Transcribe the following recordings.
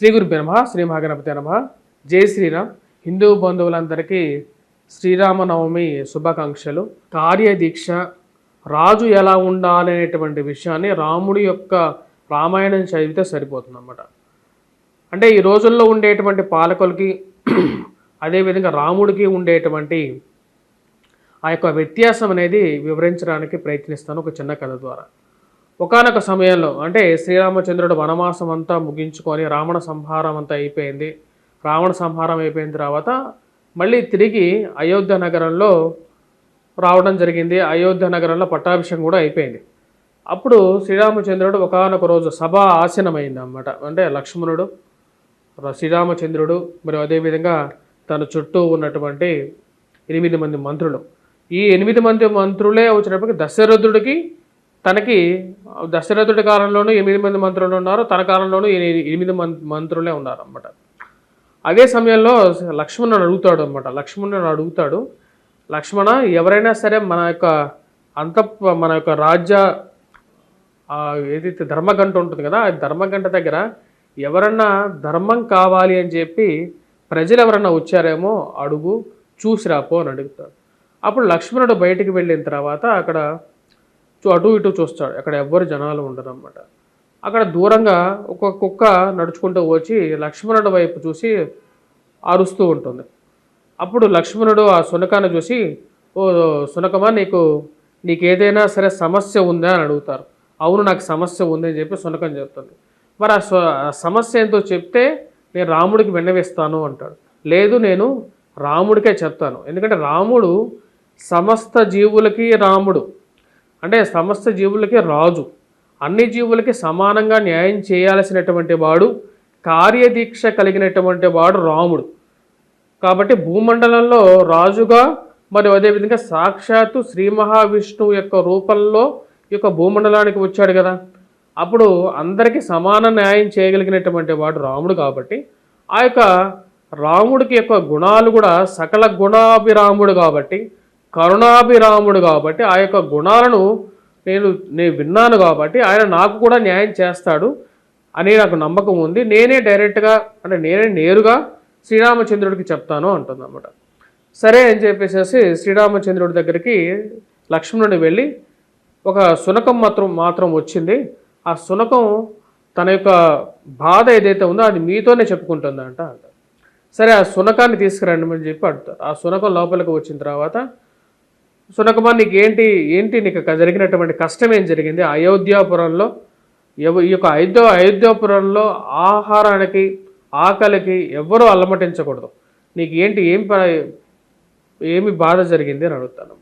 శ్రీ గురుభ్య నమ శ్రీ మహాగణపతి నమ. జై శ్రీరామ్. హిందూ బంధువులందరికీ శ్రీరామనవమి శుభాకాంక్షలు. కార్యదీక్ష రాజు ఎలా ఉండాలనేటువంటి విషయాన్ని రాముడి యొక్క రామాయణం చదివితే సరిపోతుందన్నమాట. అంటే ఈ రోజుల్లో ఉండేటువంటి పాలకులకి అదేవిధంగా రాముడికి ఉండేటువంటి ఆ యొక్క వ్యత్యాసం అనేది వివరించడానికి ప్రయత్నిస్తాను ఒక చిన్న కథ ద్వారా. ఒకానొక సమయంలో అంటే శ్రీరామచంద్రుడు వనవాసం అంతా ముగించుకొని రావణ సంహారం అంతా అయిపోయింది. రావణ సంహారం అయిపోయిన తర్వాత మళ్ళీ తిరిగి అయోధ్య నగరంలో రావడం జరిగింది. అయోధ్య నగరంలో పట్టాభిషేకం కూడా అయిపోయింది. అప్పుడు శ్రీరామచంద్రుడు ఒకానొక రోజు సభ ఆసనమైంది అన్నమాట అంటే లక్ష్మణుడు శ్రీరామచంద్రుడు మరియు అదేవిధంగా తన చుట్టూ ఉన్నటువంటి ఎనిమిది మంది మంత్రులు. ఈ ఎనిమిది మంది మంత్రులే వచ్చినప్పటికీ దశరథుడికి తనకి దశరథుడి కాలంలోనూ ఎనిమిది మంది మంత్రులు ఉన్నారు. తన కాలంలోనూ ఎనిమిది మంత్రులే ఉన్నారు అన్నమాట అదే సమయంలో లక్ష్మణుడు అడుగుతాడు అనమాట లక్ష్మణుడు అడుగుతాడు. లక్ష్మణ ఎవరైనా సరే మన యొక్క అంత మన యొక్క రాజ్య ఏదైతే ధర్మగంట ఉంటుంది కదా ఆ ధర్మగంట దగ్గర ఎవరన్నా ధర్మం కావాలి అని చెప్పి ప్రజలు ఎవరన్నా వచ్చారేమో అడుగు చూసిరాపో అని అడుగుతాడు. అప్పుడు లక్ష్మణుడు బయటికి వెళ్ళిన తర్వాత అక్కడ అటు ఇటు చూస్తాడు. అక్కడ ఎవ్వరు జనాలు ఉండరు అనమాట అక్కడ దూరంగా ఒక కుక్క నడుచుకుంటూ వచ్చి లక్ష్మణుడి వైపు చూసి అరుస్తూ ఉంటుంది. అప్పుడు లక్ష్మణుడు ఆ సునకాన్ని చూసి ఓ సునకమా నీకు నీకు ఏదైనా సరే సమస్య ఉందా అని అడుగుతారు. అవును నాకు సమస్య ఉంది అని చెప్పి సునకం చెప్తుంది. మరి ఆ ఆ సమస్య ఏంటో చెప్తే నేను రాముడికి విన్నవిస్తాను అంటాడు. లేదు నేను రాముడికే చెప్తాను. ఎందుకంటే రాముడు సమస్త జీవులకి రాముడు. అంటే సమస్త జీవులకి రాజు. అన్ని జీవులకి సమానంగా న్యాయం చేయాల్సినటువంటి వాడు కార్యదీక్ష కలిగినటువంటి వాడు రాముడు. కాబట్టి భూమండలంలో రాజుగా మరియు అదేవిధంగా సాక్షాత్తు శ్రీ మహావిష్ణువు యొక్క రూపంలో ఈ యొక్క భూమండలానికి వచ్చాడు కదా. అప్పుడు అందరికీ సమాన న్యాయం చేయగలిగినటువంటి వాడు రాముడు కాబట్టి ఆ యొక్క రాముడికి యొక్క గుణాలు కూడా సకల గుణాభిరాముడు కాబట్టి కరుణాభిరాముడు కాబట్టి ఆ యొక్క గుణాలను నేను నేను విన్నాను కాబట్టి ఆయన నాకు కూడా న్యాయం చేస్తాడు అని నాకు నమ్మకం ఉంది. నేనే డైరెక్ట్గా అంటే నేనే నేరుగా శ్రీరామచంద్రుడికి చెప్తాను అంటుందన్నమాట. సరే అని చెప్పేసేసి శ్రీరామచంద్రుడి దగ్గరికి లక్ష్మణుడు వెళ్ళి ఒక శునకం మాత్రం మాత్రం వచ్చింది. ఆ శునకం తన యొక్క బాధ ఏదైతే ఉందో అది మీతోనే చెప్పుకుంటుందంట అంట. సరే ఆ శునకాన్ని తీసుకురండి అని చెప్పి అడుగుతారు. ఆ శునకం లోపలికి వచ్చిన తర్వాత సునకుమార్ నీకు ఏంటి ఏంటి నీకు జరిగినటువంటి కష్టం ఏం జరిగింది? అయోధ్యాపురంలో ఎవ- ఈ యొక్క అయోధ్య అయోధ్యాపురంలో ఆహారానికి ఆకలికి ఎవ్వరూ అల్లమటించకూడదు నీకు ఏంటి ఏం ఏమి బాధ జరిగింది అని అడుగుతాను.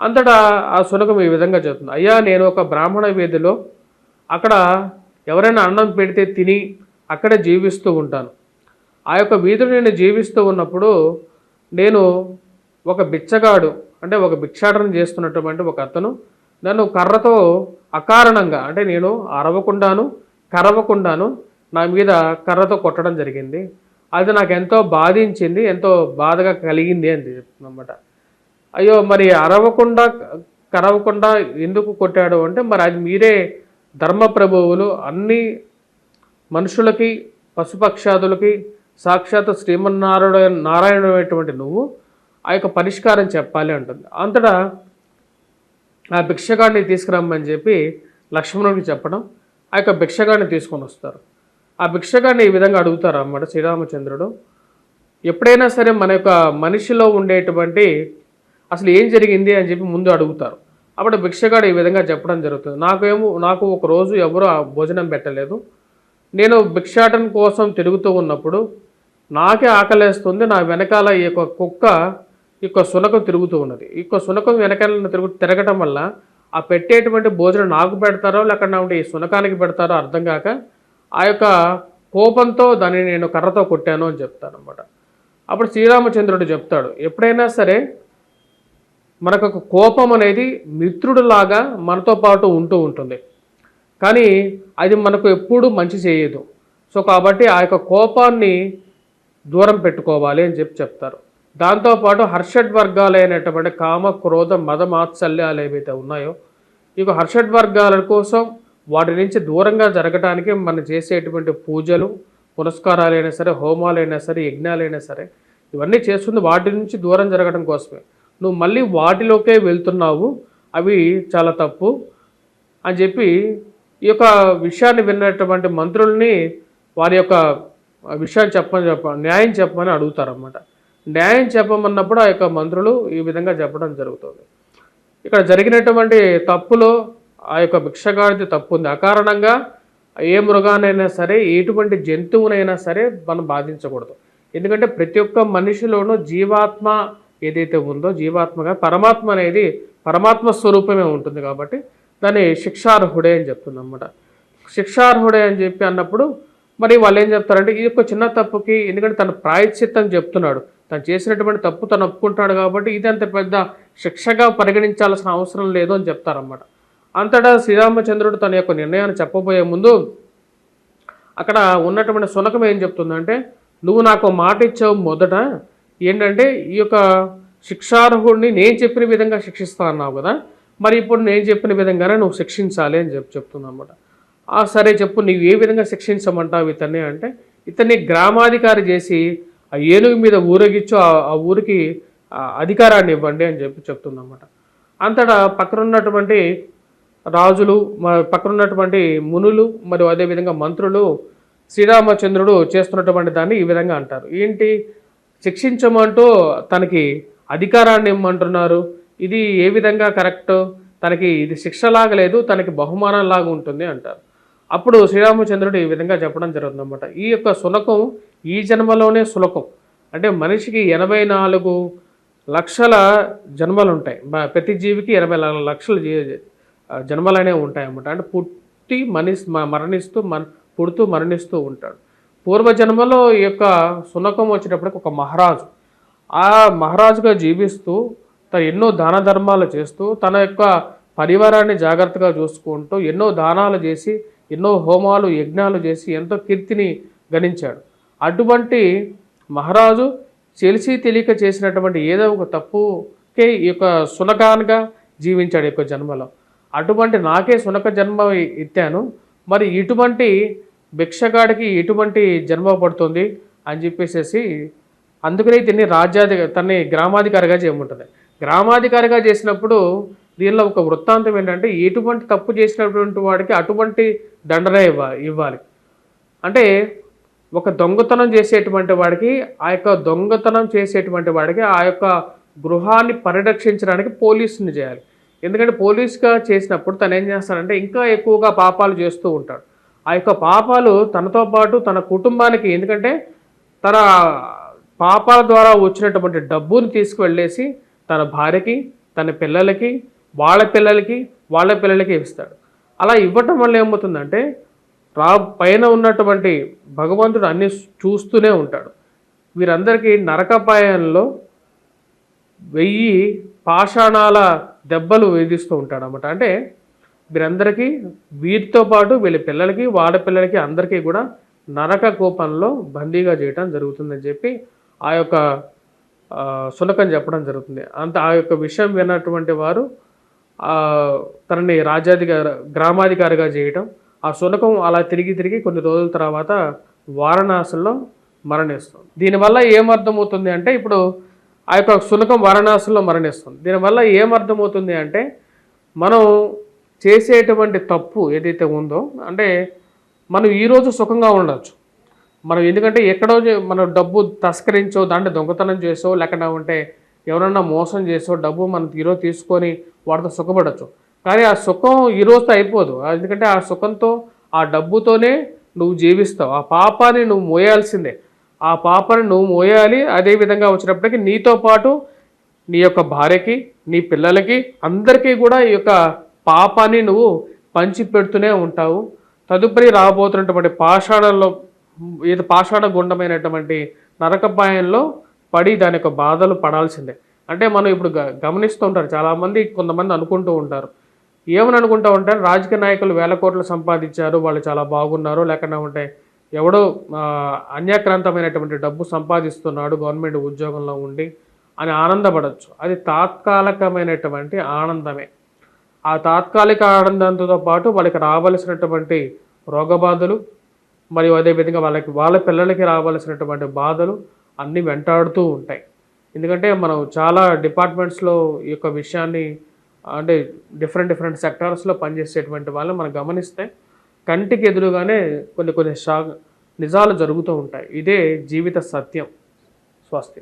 అంతటా ఆ సునకం ఈ విధంగా చెప్తుంది అయ్యా నేను ఒక బ్రాహ్మణ వీధిలో అక్కడ ఎవరైనా అన్నం పెడితే తిని అక్కడే జీవిస్తూ ఉంటాను. ఆ యొక్క వీధిలో నేను జీవిస్తూ ఉన్నప్పుడు నేను ఒక బిచ్చగాడు అంటే ఒక భిక్షాటన చేస్తున్నటువంటి ఒక అతను. నన్ను కర్రతో అకారణంగా అంటే నేను అరవకుండాను కరవకుండాను నా మీద కర్రతో కొట్టడం జరిగింది. అది నాకు ఎంతో బాధించింది ఎంతో బాధగా కలిగింది అని చెప్తుందన్నమాట. అయ్యో మరి అరవకుండా కరవకుండా ఎందుకు కొట్టాడు అంటే మరి అది మీరే ధర్మ ప్రభువులు అన్ని మనుషులకి పశుపక్షాదులకి సాక్షాత్ శ్రీమన్నారాయణ నారాయణమైనటువంటి నువ్వు ఆ యొక్క పరిష్కారం చెప్పాలి అంటుంది. అంతటా ఆ భిక్షగాడిని తీసుకురమ్మని చెప్పి లక్ష్మణుడికి చెప్పడం ఆ యొక్క భిక్షగాడిని తీసుకొని వస్తారు. ఆ భిక్షగాడిని ఈ విధంగా అడుగుతారు అన్నమాట శ్రీరామచంద్రుడు. ఎప్పుడైనా సరే మన యొక్క మనిషిలో ఉండేటువంటి అసలు ఏం జరిగింది అని చెప్పి ముందు అడుగుతారు. అప్పుడు భిక్షగాడు ఈ విధంగా చెప్పడం జరుగుతుంది. నాకేమో నాకు ఒక రోజు ఎవరు ఆ భోజనం పెట్టలేదు. నేను భిక్షాటన కోసం తిరుగుతూ ఉన్నప్పుడు నాకే ఆకలేస్తుంది. నా వెనకాల ఈ యొక్క కుక్క యొక్క శునకం తిరుగుతూ ఉన్నది. యొక్క శునకం వెనకాల తిరుగు తిరగటం వల్ల ఆ పెట్టేటువంటి భోజనం నాకు పెడతారో లేకుండా ఉంటే ఈ శునకానికి పెడతారో అర్థం కాక ఆ యొక్క కోపంతో దాన్ని నేను కర్రతో కొట్టాను అని చెప్తాను అనమాట అప్పుడు శ్రీరామచంద్రుడు చెప్తాడు ఎప్పుడైనా సరే మనకు ఒక కోపం అనేది మిత్రుడిలాగా మనతో పాటు ఉంటూ ఉంటుంది. కానీ అది మనకు ఎప్పుడూ మంచి చేయదు. సో కాబట్టి ఆ యొక్క కోపాన్ని దూరం పెట్టుకోవాలి అని చెప్పి చెప్తారు. దాంతోపాటు హర్షడ్ వర్గాలైనటువంటి కామ క్రోధ మద మాత్సల్యాలు ఏవైతే ఉన్నాయో ఈ హర్షడ్వర్గాల హర్షడ్ వర్గాల కోసం వాటి నుంచి దూరంగా జరగటానికి మనం చేసేటువంటి పూజలు పునస్కారాలైనా సరే హోమాలైనా సరే యజ్ఞాలైనా సరే ఇవన్నీ చేస్తుంది వాటి నుంచి దూరం జరగడం కోసమే. నువ్వు మళ్ళీ వాటిలోకే వెళ్తున్నావు అవి చాలా తప్పు అని చెప్పి ఈ యొక్క విషయాన్ని విన్నటువంటి మంత్రుల్ని వారి యొక్క విషయాన్ని చెప్పని చెప్ప న్యాయం చెప్పమని అడుగుతారన్నమాట. న్యాయం చెప్పమన్నప్పుడు ఆ యొక్క మంత్రులు ఈ విధంగా చెప్పడం జరుగుతుంది. ఇక్కడ జరిగినటువంటి తప్పులో ఆ యొక్క భిక్షగాడిది తప్పు ఉంది అకారణంగా ఏ మృగానైనా సరే ఎటువంటి జంతువునైనా సరే మనం బాధించకూడదు. ఎందుకంటే ప్రతి ఒక్క మనిషిలోనూ జీవాత్మ ఏదైతే ఉందో జీవాత్మగా పరమాత్మ అనేది పరమాత్మ స్వరూపమే ఉంటుంది కాబట్టి దాన్ని శిక్షార్హుడే అని చెప్తుంది అనమాట శిక్షార్హుడే అని చెప్పి అన్నప్పుడు మరి వాళ్ళు ఏం చెప్తారంటే ఈ యొక్క చిన్న తప్పుకి ఎందుకంటే తన ప్రాయశ్చిత్తం చెప్తున్నాడు. తను చేసినటువంటి తప్పు తను ఒప్పుకుంటున్నాడు కాబట్టి ఇది అంత పెద్ద శిక్షగా పరిగణించాల్సిన అవసరం లేదు అని చెప్తారన్నమాట. అంతటా శ్రీరామచంద్రుడు తన యొక్క నిర్ణయాన్ని చెప్పబోయే ముందు అక్కడ ఉన్నటువంటి సునకం ఏం చెప్తుందంటే నువ్వు నాకు మాట ఇచ్చావు మొదట ఏంటంటే ఈ యొక్క శిక్షార్హుడిని నేను చెప్పిన విధంగా శిక్షిస్తా అన్నావు కదా మరి ఇప్పుడు నేను చెప్పిన విధంగానే నువ్వు శిక్షించాలి అని చెప్పి చెప్తుందన్నమాట. ఆ సరే చెప్పు నువ్వు ఏ విధంగా శిక్షించమంటావు ఇతన్ని? అంటే ఇతన్ని గ్రామాధికారి చేసి ఆ ఏనుగు మీద ఊరేగించు ఆ- ఊరికి అధికారాన్ని ఇవ్వండి అని చెప్పి చెప్తుందన్నమాట. అంతటా పక్కన ఉన్నటువంటి రాజులు మ- పక్కన ఉన్నటువంటి మునులు మరియు అదేవిధంగా మంత్రులు శ్రీరామచంద్రుడు చేస్తున్నటువంటి దాన్ని ఈ విధంగా అంటారు. ఏంటి? శిక్షించమంటూ తనకి అధికారాన్ని ఇమ్మంటున్నారు. ఇది ఏ విధంగా కరెక్ట్? తనకి ఇది శిక్షలాగా లేదు తనకి బహుమానం లాగా ఉంటుంది అంటారు. అప్పుడు శ్రీరామచంద్రుడు ఈ విధంగా చెప్పడం జరుగుతుందన్నమాట. ఈ యొక్క శునకం ఈ జన్మలోనే శునకం. అంటే మనిషికి ఎనభై నాలుగు లక్షల జన్మలు ఉంటాయి. ప్రతి జీవికి ఎనభై నాలుగు లక్షల జన్మలు అనేవి ఉంటాయి అన్నమాట అంటే పుట్టి మనిషి మరణిస్తూ మన పుడుతూ మరణిస్తూ ఉంటాడు. పూర్వజన్మలో ఈ యొక్క శునకం వచ్చేటప్పటికి ఒక మహారాజు. ఆ మహారాజుగా జీవిస్తూ తను ఎన్నో దాన ధర్మాలు చేస్తూ తన యొక్క పరివారాన్ని జాగ్రత్తగా చూసుకుంటూ ఎన్నో దానాలు చేసి ఎన్నో హోమాలు యజ్ఞాలు చేసి ఎంతో కీర్తిని గణించాడు. అటువంటి మహారాజు తెలిసి తెలియక చేసినటువంటి ఏదో ఒక తప్పుకే ఈ యొక్క సునకాన్గా జీవించాడు ఈ యొక్క జన్మలో. అటువంటి నాకే సునక జన్మ ఎత్తాను మరి ఇటువంటి భిక్షగాడికి ఎటువంటి జన్మ పడుతుంది అని చెప్పేసేసి అందుకనే దీన్ని రాజ్యాధి తన్ని గ్రామాధికారిగా చేయమంటుంది. గ్రామాధికారిగా చేసినప్పుడు దీనిలో ఒక వృత్తాంతం ఏంటంటే ఎటువంటి తప్పు చేసినటువంటి వాడికి అటువంటి దండనే ఇవ్వాలి ఇవ్వాలి. అంటే ఒక దొంగతనం చేసేటువంటి వాడికి ఆ యొక్క దొంగతనం చేసేటువంటి వాడికి ఆ యొక్క గృహాన్ని పరిరక్షించడానికి పోలీసుని చేయాలి. ఎందుకంటే పోలీస్గా చేసినప్పుడు తను ఏం చేస్తాడంటే ఇంకా ఎక్కువగా పాపాలు చేస్తూ ఉంటాడు. ఆ యొక్క పాపాలు తనతో పాటు తన కుటుంబానికి ఎందుకంటే తన పాపాల ద్వారా వచ్చినటువంటి డబ్బుని తీసుకువెళ్ళేసి తన భార్యకి తన పిల్లలకి వాళ్ళ పిల్లలకి వాళ్ళ పిల్లలకి ఇస్తాడు. అలా ఇవ్వటం వల్ల ఏమవుతుందంటే రా పైన ఉన్నటువంటి భగవంతుడు అన్ని చూస్తూనే ఉంటాడు. వీరందరికీ నరకపాయంలో వెయ్యి పాషాణాల దెబ్బలు వేధిస్తూ ఉంటాడు అనమాట అంటే వీరందరికీ వీరితో పాటు వీళ్ళ పిల్లలకి వాళ్ళ పిల్లలకి అందరికీ కూడా నరక కోపంలో బందీగా చేయటం జరుగుతుందని చెప్పి ఆ యొక్క సునకం చెప్పడం జరుగుతుంది. అంత ఆ యొక్క విషయం విన్నటువంటి వారు తనని రాజ్యాధికార గ్రామాధికారిగా చేయటం ఆ శునకం అలా తిరిగి తిరిగి కొన్ని రోజుల తర్వాత వారణాసుల్లో మరణిస్తుంది. దీనివల్ల ఏమర్థమవుతుంది అంటే ఇప్పుడు ఆ యొక్క శునకం వారణాసుల్లో మరణిస్తుంది. దీనివల్ల ఏమర్థమవుతుంది అంటే మనం చేసేటువంటి తప్పు ఏదైతే ఉందో అంటే మనం ఈరోజు సుఖంగా ఉండవచ్చు మనం ఎందుకంటే ఎక్కడో మనం డబ్బు తస్కరించో దాంట్లో దొంగతనం చేసో లేకుండా ఉంటే ఎవరన్నా మోసం చేసో డబ్బు మనం ఈరోజు తీసుకొని వాటితో సుఖపడచ్చు. కానీ ఆ సుఖం ఈ రోజుతో అయిపోదు. ఎందుకంటే ఆ సుఖంతో ఆ డబ్బుతోనే నువ్వు జీవిస్తావు. ఆ పాపాన్ని నువ్వు మోయాల్సిందే. ఆ పాపాన్ని నువ్వు మోయాలి. అదే విధంగా వచ్చినప్పటికీ నీతో పాటు నీ యొక్క భార్యకి నీ పిల్లలకి అందరికీ కూడా ఈ యొక్క పాపాన్ని నువ్వు పంచి పెడుతూనే ఉంటావు. తదుపరి రాబోతున్నటువంటి పాషాణంలో ఏది పాషాణ గుండమైనటువంటి నరకపాయంలో పడి దాని యొక్క బాధలు పడాల్సిందే. అంటే మనం ఇప్పుడు గ- గమనిస్తూ ఉంటారు. చాలామంది కొంతమంది అనుకుంటూ ఉంటారు. ఏమని అనుకుంటూ ఉంటారు రాజకీయ నాయకులు వేల కోట్లు సంపాదించారు వాళ్ళు చాలా బాగున్నారు. లేకుండా ఉంటే ఎవడో అన్యాక్రాంతమైనటువంటి డబ్బు సంపాదిస్తున్నాడు గవర్నమెంట్ ఉద్యోగంలో ఉండి అని ఆనందపడచ్చు. అది తాత్కాలికమైనటువంటి ఆనందమే. ఆ తాత్కాలిక ఆనందంతో పాటు వాళ్ళకి రావలసినటువంటి రోగబాధలు మరియు అదేవిధంగా వాళ్ళకి వాళ్ళ పిల్లలకి రావాల్సినటువంటి బాధలు అన్నీ వెంటాడుతూ ఉంటాయి. ఎందుకంటే మనం చాలా డిపార్ట్మెంట్స్లో ఈ యొక్క విషయాన్ని అంటే డిఫరెంట్ డిఫరెంట్ సెక్టార్స్లో పనిచేసేటువంటి వాళ్ళని మనం గమనిస్తే కంటికి ఎదురుగానే కొన్ని కొన్ని షా నిజాలు జరుగుతూ ఉంటాయి. ఇదే జీవిత సత్యం. స్వస్తి.